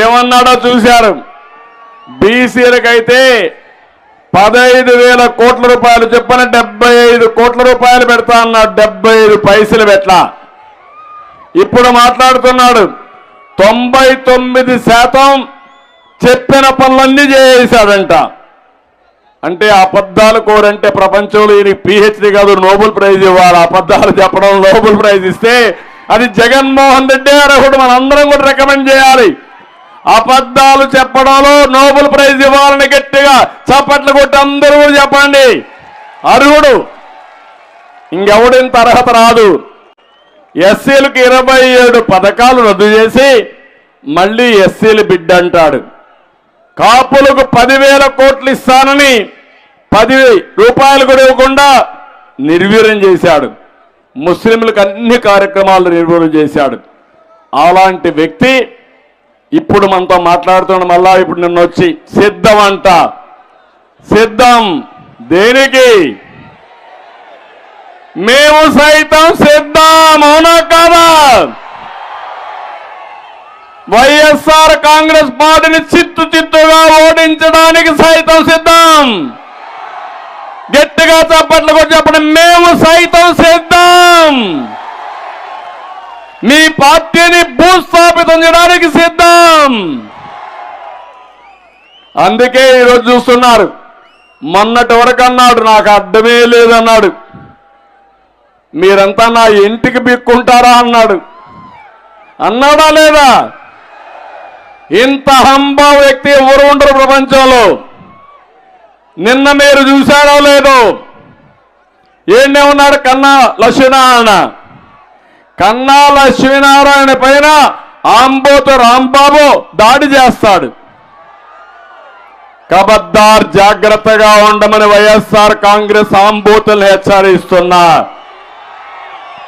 ఏమన్నాడో చూశారు. బీసీలకైతే పదహైదు వేల కోట్ల రూపాయలు చెప్పిన డెబ్బై ఐదు కోట్ల రూపాయలు పెడతా అన్నాడు. డెబ్బై ఐదు పైసలు పెట్లా ఇప్పుడు మాట్లాడుతున్నాడు. తొంభై తొమ్మిది శాతం చెప్పిన పనులన్నీ చేసేశాడంట అంటే అబద్ధాలు కోరంటే ప్రపంచంలో ఈయన పిహెచ్డి కాదు నోబెల్ ప్రైజ్ ఇవ్వాలి. అబద్ధాలు చెప్పడం నోబెల్ ప్రైజ్ ఇస్తే అది జగన్మోహన్ రెడ్డి అర్హుడు. మనందరం కూడా రికమెండ్ చేయాలి. అబద్ధాలు చెప్పడంలో నోబెల్ ప్రైజ్ ఇవ్వాలని గట్టిగా చప్పట్లు కొట్టి అందరూ చెప్పండి. అర్హుడు. ఇంకెవడింత అర్హత రాదు. ఎస్సీలకు ఇరవై ఏడు పథకాలు రద్దు చేసి మళ్ళీ ఎస్సీలు బిడ్డ అంటాడు. కాపులకు పదివేల కోట్లు ఇస్తానని పది రూపాయలు కూడా ఇవ్వకుండా నిర్వీర్యం చేశాడు. ముస్లింలకు అన్ని కార్యక్రమాలు నిర్వీర్యం చేశాడు. అలాంటి వ్యక్తి ఇప్పుడు మనతో మాట్లాడుతున్న మళ్ళా ఇప్పుడు నిన్న వచ్చి సిద్ధం అంట సిద్ధం. దేనికి? మేము సైతం సిద్ధం అవునా కాదా? వైఎస్ఆర్ కాంగ్రెస్ పార్టీని చిత్తు చిత్తుగా ఓడించడానికి సైతం సిద్ధం. గట్టిగా చప్పట్లు కూడా చెప్పండి మేము సైతం సిద్ధం. మీ పార్టీని భూస్థాపితం చేయడానికి సిద్ధం. అందుకే ఈరోజు చూస్తున్నారు. మొన్నటి వరకు అన్నాడు నాకు అర్థమే లేదన్నాడు మీరంతా నా ఇంటికి బిక్కుంటారా అన్నాడు. అన్నాడా లేదా? ఇంత హంబా వ్యక్తి ఎవరు ఉండరు ప్రపంచంలో. నిన్న మీరు చూశారో లేదో. ఏండే ఉన్నాడు కన్నా అన్న. కన్నా లక్ష్మీనారాయణ పైన ఆంబోతు రాంబాబు దాడి చేస్తాడు. కబద్దార్ జాగ్రత్తగా ఉండమని వైఎస్ఆర్ కాంగ్రెస్ ఆంబోతుల్ని హెచ్చరిస్తున్నా.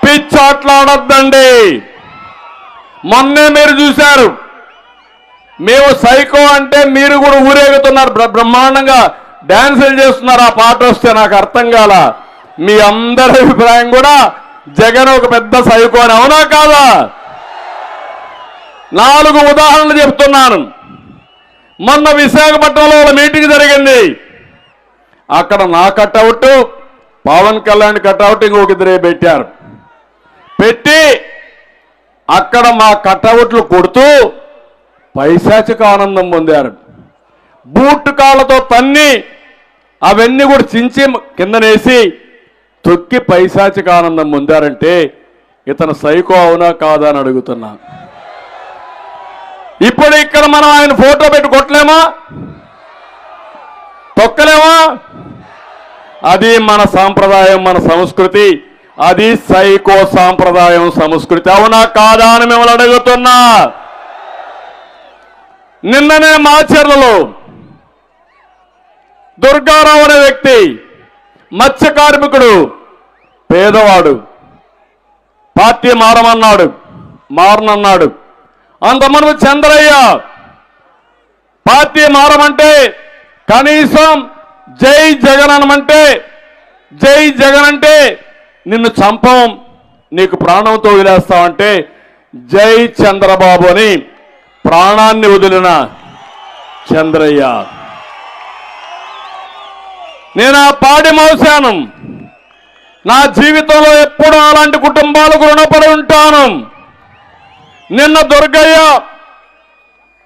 పిచ్చాట్లాడద్దండి. మొన్నే మీరు చూశారు. మేము సైకో అంటే మీరు కూడా ఊరేగుతున్నారు. బ్ర- బ్రహ్మాండంగా డ్యాన్సులు చేస్తున్నారు. ఆ పాట వస్తే నాకు అర్థం కాల. మీ అందరి అభిప్రాయం కూడా జగన్ ఒక పెద్ద సైకో అవునా కాదా? నాలుగు ఉదాహరణలు చెప్తున్నాను. మొన్న విశాఖపట్నంలో ఒక మీటింగ్ జరిగింది. అక్కడ నా కట్అవుట్ పవన్ కళ్యాణ్ కట్అవుట్ ఇంకొక ఇద్దరే పెట్టారు. పెట్టి అక్కడ మా కట్అవుట్లు కొడుతూ పైశాచిక ఆనందం పొందారు. బూట్ కాళ్ళతో తన్ని అవన్నీ కూడా చించి కిందనేసి తొక్కి పైశాచిక ఆనందం పొందారంటే ఇతను సైకో అవునా కాదా అని అడుగుతున్నా. ఇప్పుడు ఇక్కడ మనం ఆయన ఫోటో పెట్టి కొట్టలేమా? తొక్కలేమా? అది మన సాంప్రదాయం మన సంస్కృతి. అది సైకో సాంప్రదాయం సంస్కృతి అవునా కాదా అని మిమ్మల్ని అడుగుతున్నా. నిన్ననే మాచర్లలో దుర్గారావు అనే వ్యక్తి మత్స్య కార్మికుడు పేదవాడు. పార్టీ మారమన్నాడు మారనన్నాడు. అంత అంతమంది చంద్రయ్య పార్టీ మారమంటే కనీసం జై జగన్ అనమంటే జై జగన్ అంటే నిన్ను చంపం నీకు ప్రాణంతో వదిలేస్తామంటే జై చంద్రబాబు అని ప్రాణాన్ని వదిలిన చంద్రయ్య. నేను ఆ పాడి మోసాను. నా జీవితంలో ఎప్పుడూ అలాంటి కుటుంబాలకు రుణపడి ఉంటాను. నిన్న దుర్గయ్య